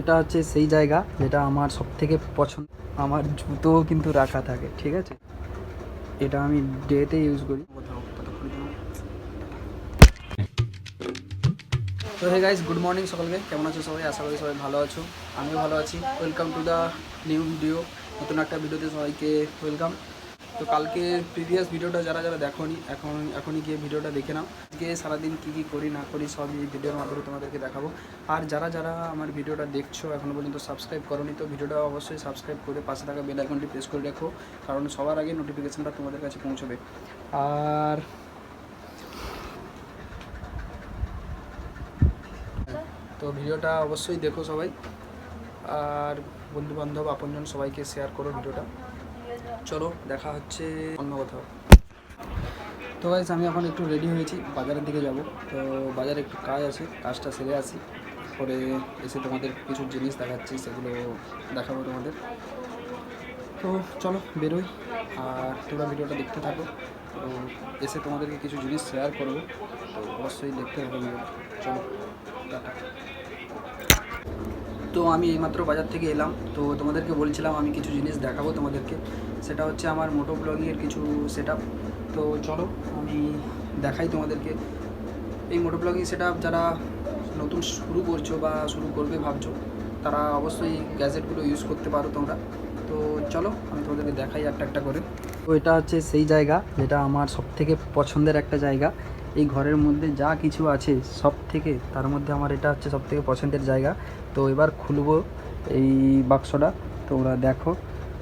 এটা হচ্ছে সেই জায়গা যেটা আমার সব থেকে পছন্দ। আমার জুতোও কিন্তু রাখা থাকে, ঠিক আছে? এটা আমি ডেতে ইউজ করি। তো হে গাইস গুড মর্নিং সকলকে। কেমন আছো সবাই? আশা করি সবাই ভালো আছো। আমিও ভালো আছি। Welcome to the new video নতুন একটা ভিডিওতে সবাইকে ওয়েলকাম তো কালকে প্রিভিয়াস ভিডিওটা যারা যারা দেখোনি, এখন, এখনই গিয়ে ভিডিওটা দেখে নাও। আজকে সারাদিন কী কী করি, না করি, সব এই ভিডিওর মাধ্যমে তোমাদেরকে দেখাবো। আর যারা যারা আমার ভিডিওটা দেখছ এখনও পর্যন্ত সাবস্ক্রাইব করোনি, তো ভিডিওটা অবশ্যই সাবস্ক্রাইব করে পাশে থাকা বেল আইকনটি প্রেস করে রাখো, কারণ সবার আগে নোটিফিকেশানটা তোমাদের কাছে পৌঁছবে। আর তো ভিডিওটা অবশ্যই দেখো সবাই। আর বন্ধু বান্ধব আপনজন সবাইকে শেয়ার করো ভিডিওটা। চলো, দেখা হচ্ছে অন্য কোথাও। তো গাইজ আমি এখন একটু রেডি হয়েছি, বাজারের দিকে যাব। তো বাজারে একটু কাজ আছে, কাজটা সেরে আসি। পরে এসে তোমাদের কিছু জিনিস দেখাচ্ছি, সেগুলো দেখাবো তোমাদের। তো চলো, বেরোই। আর তোমরা ভিডিওটা দেখতে থাকো। তো এসে তোমাদেরকে কিছু জিনিস শেয়ার করব। তো অবশ্যই দেখতে থাকো ভিডিওটা। চলো, টাটা। তো আমি এইমাত্র বাজার থেকে এলাম। তো তোমাদেরকে বলছিলাম আমি কিছু জিনিস দেখাবো তোমাদেরকে। সেটা হচ্ছে আমার মোটো ব্লগিংয়ের কিছু সেট তো চলো আমি দেখাই তোমাদেরকে। এই মোটো ব্লগিং সেট যারা নতুন শুরু করছ বা শুরু করবে ভাবছ, তারা অবশ্যই গ্যাজেটগুলো ইউজ করতে পারো তোমরা। তো চলো আমি তোমাদেরকে দেখাই একটা একটা করে। তো এটা হচ্ছে সেই জায়গা যেটা আমার সব থেকে পছন্দের একটা জায়গা। এই ঘরের মধ্যে যা কিছু আছে সব থেকে তার মধ্যে আমার এটা হচ্ছে সব থেকে পছন্দের জায়গা। তো এবার খুলবো এই বাক্সটা। তোমরা দেখো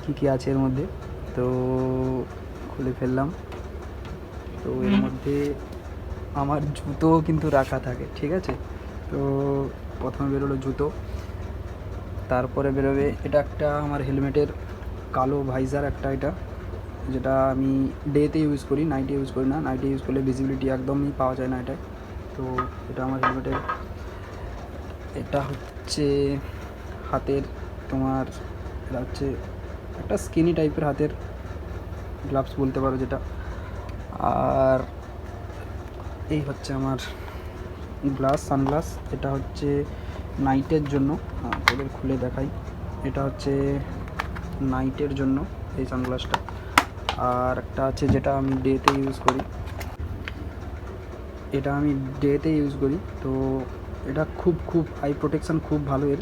কি কি আছে এর মধ্যে। তো খুলে ফেললাম। তো এর মধ্যে আমার জুতো কিন্তু রাখা থাকে ঠিক আছে? তো প্রথমে বেরোলো জুতো। তারপরে বেরোবে এটা একটা আমার হেলমেটের কালো ভাইজার একটা এটা যেটা আমি ডেতে ইউজ করি নাইটে ইউজ করি না। নাইটে ইউজ করলে ভিজিবিলিটি একদমই পাওয়া যায় না এটায়। তো এটা আমার হেলমেটের এটা হচ্ছে হাতের তোমার, এটা হচ্ছে একটা স্কিনি টাইপের হাতের গ্লাভস বলতে পারো যেটা। আর এই হচ্ছে আমার গ্লাস সানগ্লাস এটা হচ্ছে নাইটের জন্য। তোদের খুলে দেখাই। এটা হচ্ছে নাইটের জন্য এই সানগ্লাসটা আর একটা আছে যেটা আমি ডেতে ইউজ করি। এটা আমি ডেতে ইউজ করি। তো এটা খুব খুব আই প্রোটেকশান খুব ভালো এর।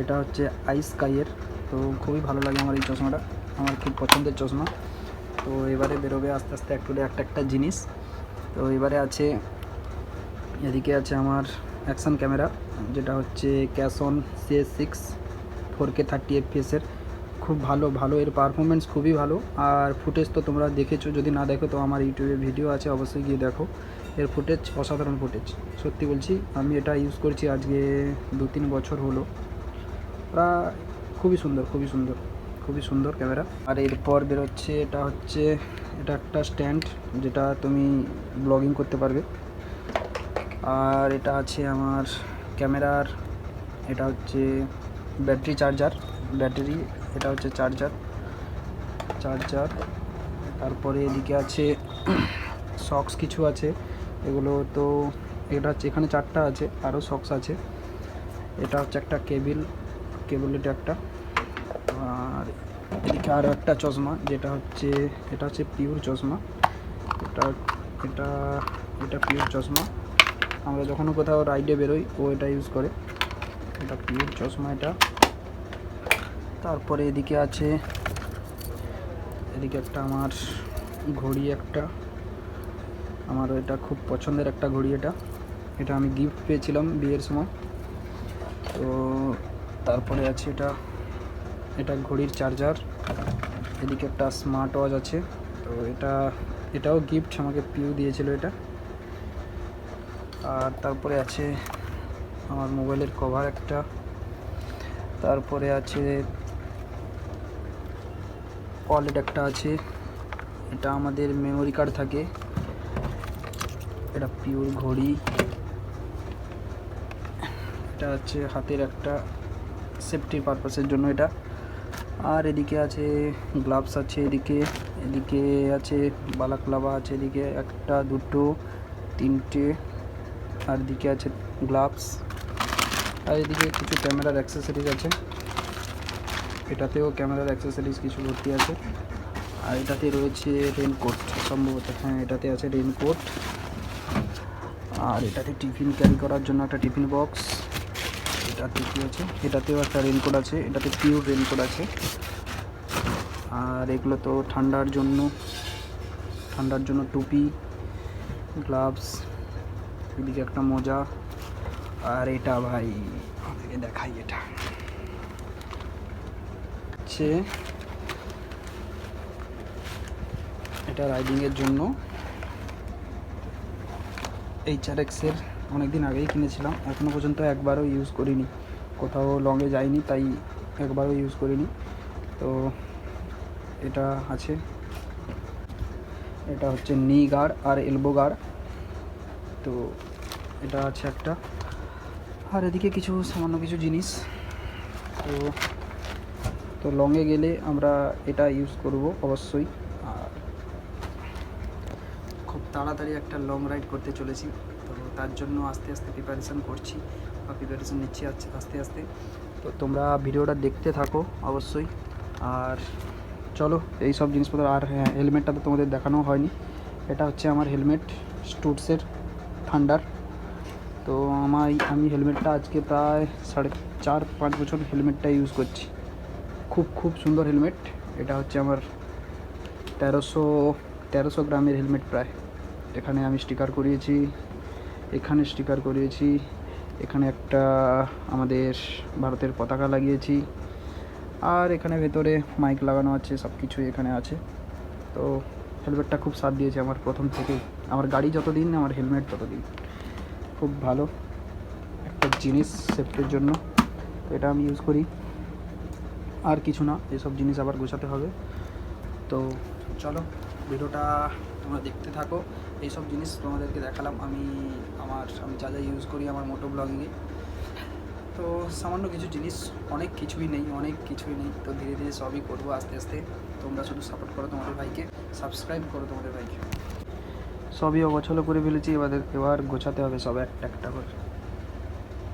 এটা হচ্ছে আই স্কাইয়ের তো খুবই ভালো লাগে আমার এই চশমাটা। আমার খুব পছন্দের চশমা। তো এবারে বেরোবে আস্তে আস্তে একটু একটা একটা জিনিস। তো এবারে আছে, এদিকে আছে আমার অ্যাকশন ক্যামেরা যেটা হচ্ছে Cason CS six four K thirty এফপিএসের খুব ভালো ভালো এর পারফরমেন্স খুবই ভালো। আর ফুটেজ তো তোমরা দেখেছ, যদি না দেখো তো আমার ইউটিউবে ভিডিও আছে, অবশ্যই গিয়ে দেখো। এর ফুটেজ অসাধারণ ফুটেজ সত্যি বলছি, আমি এটা ইউজ করছি আজকে দু তিন বছর হলো। খুবই সুন্দর খুবই সুন্দর খুবই সুন্দর ক্যামেরা আর এরপর বেরোচ্ছে, এটা হচ্ছে, এটা একটা স্ট্যান্ড যেটা তুমি ব্লগিং করতে পারবে। আর এটা আছে আমার ক্যামেরার, এটা হচ্ছে ব্যাটারি চার্জার ব্যাটারি এটা হচ্ছে চার্জার চার্জার তারপরে এদিকে আছে, সক্স কিছু আছে। এগুলো তো এটা হচ্ছে, এখানে চারটা আছে, আরও সক্স আছে। এটা হচ্ছে একটা কেবিল, কেবল এটা একটা। আর এদিকে আরও একটা চশমা, যেটা হচ্ছে, এটা হচ্ছে পিওর চশমা। এটা এটা এটা পিওর চশমা। আমরা যখনও কোথাও রাইডে বেরোই, ও এটা ইউজ করে। এটা পিওর চশমা এটা। তারপরে এদিকে আছে, এদিকে একটা আমার ঘড়ি একটা। আমার এটা খুব পছন্দের একটা ঘড়ি এটা। এটা আমি গিফট পেয়েছিলাম বিয়ের সময়। তো তারপরে আছে এটা এটা ঘড়ির চার্জার এদিকে একটা স্মার্ট ওয়াচ আছে। তো এটা, এটাও গিফট আমাকে পিউ দিয়েছিল এটা। আর তারপরে আছে আমার মোবাইলের কভার একটা। তারপরে আছে ওয়ালেট একটা আছে। এটা আমাদের মেমোরি কার্ড থাকে। এটা পিওর ঘড়ি। এটা হচ্ছে হাতের একটা সেফটি পারপাসের জন্য এটা। আর এদিকে আছে গ্লাভস আছে এদিকে এদিকে আছে বালাক্লাবা আছে, এদিকে একটা, দুটো, তিনটে, আর এদিকে আছে গ্লাভস আর এদিকে কিছু ক্যামেরার অ্যাক্সেসরিজ আছে। এটাতেও ক্যামেরার অ্যাক্সেসরিজ কিছু ভর্তি আছে। আর এটাতে রয়েছে রেনকোট সম্ভবত। হ্যাঁ এটাতে আছে রেনকোট আর এটাতে টিফিন ক্যারি করার জন্য একটা টিফিন বক্স এটাতে কী আছে? এটাতেও একটা রেনকোট আছে, এটাতে পিওর রেনকোট আছে। আর এগুলো তো ঠান্ডার জন্য ঠান্ডার জন্য টুপি গ্লাভস এদিকে একটা মোজা। আর এটা ভাই আমাদেরকে দেখাই এটা। হচ্ছে, এটা রাইডিংয়ের জন্য। এইচ আর এক্সের অনেক দিন আগেই কিনেছিলাম। এখনও পর্যন্ত একবারও ইউজ করিনি। কোথাও লংয়ে যাইনি, তাই একবারও ইউজ করিনি। তো এটা আছে। এটা হচ্ছে নি গার্ড আর এলবো গার্ড তো এটা আছে একটা। আর এদিকে কিছু সামান্য কিছু জিনিস। তো তো লংয়ে গেলে আমরা এটা ইউজ করব অবশ্যই। তাড়াতাড়ি একটা লং রাইড করতে চলেছি। তো তার জন্য আস্তে আস্তে প্রিপারেশান করছি বা প্রিপারেশান নিচ্ছি আস্তে- আস্তে। তো তোমরা ভিডিওটা দেখতে থাকো অবশ্যই। আর চলো, এই সব জিনিসপত্র আর হ্যাঁ হেলমেটটা তো তোমাদের দেখানো হয়নি। এটা হচ্ছে আমার হেলমেট স্টুটসের থান্ডার তো আমার আমি হেলমেটটা আজকে প্রায় সাড়ে চার, পাঁচ বছর হেলমেটটা ইউজ করছি। খুব খুব সুন্দর হেলমেট এটা হচ্ছে আমার তেরোশো তেরোশো গ্রামের হেলমেট প্রায়। এখানে আমি স্টিকার করিয়েছি, এখানে স্টিকার করিয়েছি, এখানে একটা আমাদের ভারতের পতাকা লাগিয়েছি, আর এখানে ভেতরে মাইক লাগানো আছে সব কিছুই এখানে আছে। তো হেলমেটটা খুব সাথ দিয়েছে আমার প্রথম থেকেই। আমার গাড়ি যতদিন, আমার হেলমেট ততদিন। খুব ভালো একটা জিনিস সেফটির জন্য। এটা আমি ইউজ করি। আর কিছু না, এসব জিনিস আবার গোছাতে হবে। তো চলো, ভিডিওটা তোমরা দেখতে থাকো। এইসব জিনিস তোমাদেরকে দেখালাম। আমি আমার, আমি যা যা ইউজ করি আমার মোটো ব্লগিংয়ে তো সামান্য কিছু জিনিস, অনেক কিছুই নেই, অনেক কিছুই নেই। তো ধীরে ধীরে সবই করব আস্তে আস্তে। তোমরা শুধু সাপোর্ট করো তোমাদের ভাইকে সাবস্ক্রাইব করো তোমাদের ভাইকে। সবই অগোছালো করে ফেলেছি এবার এবার গোছাতে হবে সব একটা একটা করে।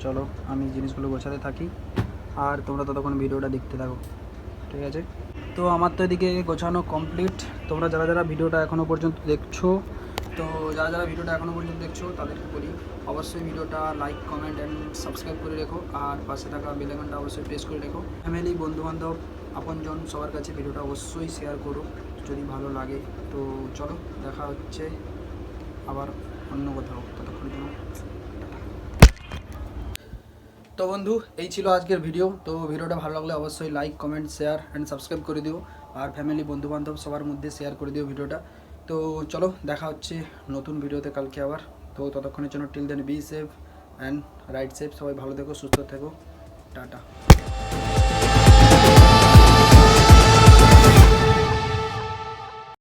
চলো, আমি জিনিসগুলো গোছাতে থাকি। আর তোমরা ততক্ষণ ভিডিওটা দেখতে থাকো। ঠিক আছে? তো আমার তো এদিকে গোছানো কমপ্লিট তোমরা যারা যারা ভিডিওটা এখনও পর্যন্ত দেখছ তো যারা যারা ভিডিওটা এখনও পর্যন্ত দেখছ, তাদেরকে বলি অবশ্যই ভিডিওটা লাইক কমেন্ট অ্যান্ড সাবস্ক্রাইব করে রেখো। আর পাশে থাকা বেলাইকনটা অবশ্যই প্রেস করে রেখো। ফ্যামিলি বন্ধুবান্ধব, আপনজন, সবার কাছে ভিডিওটা অবশ্যই শেয়ার করো, যদি ভালো লাগে। তো চলো, দেখা হচ্ছে আবার অন্য কোথাও। ততক্ষণ জন্য তো বন্ধু, এই ছিল আজকের ভিডিও তো ভিডিওটা ভালো লাগলে অবশ্যই like comment share and subscribe করে দিও। আর ফ্যামিলি বন্ধুবান্ধব সবার মধ্যে শেয়ার করে দিও ভিডিওটা। তো চলো, দেখা হচ্ছে নতুন ভিডিওতে কালকে আবার। তো ততক্ষণের জন্য till then be safe and ride safe সবাই ভালো থেকো, সুস্থ থেকো। টাটা।